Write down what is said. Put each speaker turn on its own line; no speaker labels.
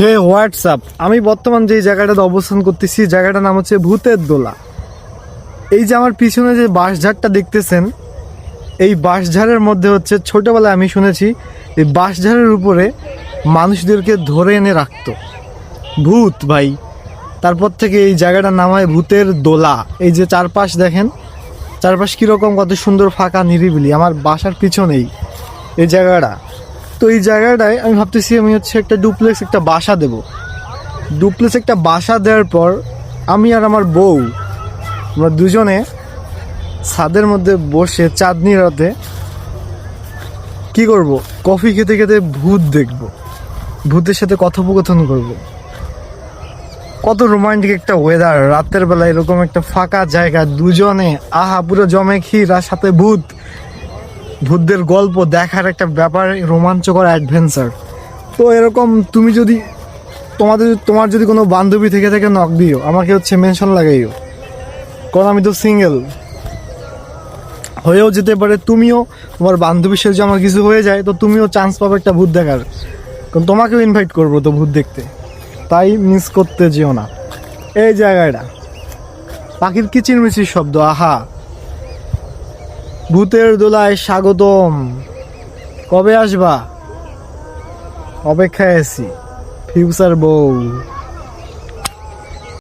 হে, WhatsApp. আমি বর্তমান যে জায়গাটাতে অবস্থান করতেছি, জায়গাটার নাম হচ্ছে ভূতের দোলা। এই যে আমার পিছনে যে বাঁশঝাড়টা দেখতেছেন, এই বাঁশঝাড়ের মধ্যে হচ্ছে ছোটবেলায় আমি শুনেছি, এই বাঁশঝাড়ের উপরে মানুষদেরকে ধরে এনে রাখতো। ভূত ভাই। তারপর থেকে এই জায়গাটার নাম হয় ভূতের দোলা। এই যে চারপাশ দেখেন, চারপাশ কীরকম কত সুন্দর ফাঁকা নিরিবিলি। আমার বাসার পিছনেই এই জায়গাটা। তো এই জায়গাটায় আমি ভাবতেছি আমি হচ্ছে একটা ডুপ্লেক্স একটা বাসা দেব। ডুপ্লেক্স একটা বাসা দেওয়ার পর আমি আর আমার বউ, আমরা দুজনে ছাদের মধ্যে বসে চাঁদনি রাতে কি করব? কফি খেতে খেতে ভূত দেখব। ভূতের সাথে কথোপকথন করব। কত রোমান্টিক একটা ওয়েদার রাতের বেলা এরকম একটা ফাঁকা জায়গা, দুজনে, আহা, পুরো জমে ক্ষীর আর সাথে ভূত। ভূতদের গল্প দেখার একটা ব্যাপার, রোমাঞ্চকর অ্যাডভেঞ্চার তো এরকম তুমি যদি, তোমাদের তোমার যদি কোনো বান্ধবী থেকে থেকে নক দিও, আমাকে হচ্ছে মেনশন লাগাইও। কারণ আমি তো সিঙ্গেল হয়েও যেতে পারে, তুমিও তোমার বান্ধবীর সাথে যদি আমার কিছু হয়ে যায়, তো তুমিও চান্স পাবে একটা ভূত দেখার। কারণ তোমাকেও ইনভাইট করব তো ভূত দেখতে। তাই মিস করতে যেও না। এই জায়গাটা। পাখির কিচিরমিচির শব্দ? আহা। ভূতের দোলায় স্বাগতম। কবে আসবা? অপেক্ষায় আছি। ফিউচার বউ।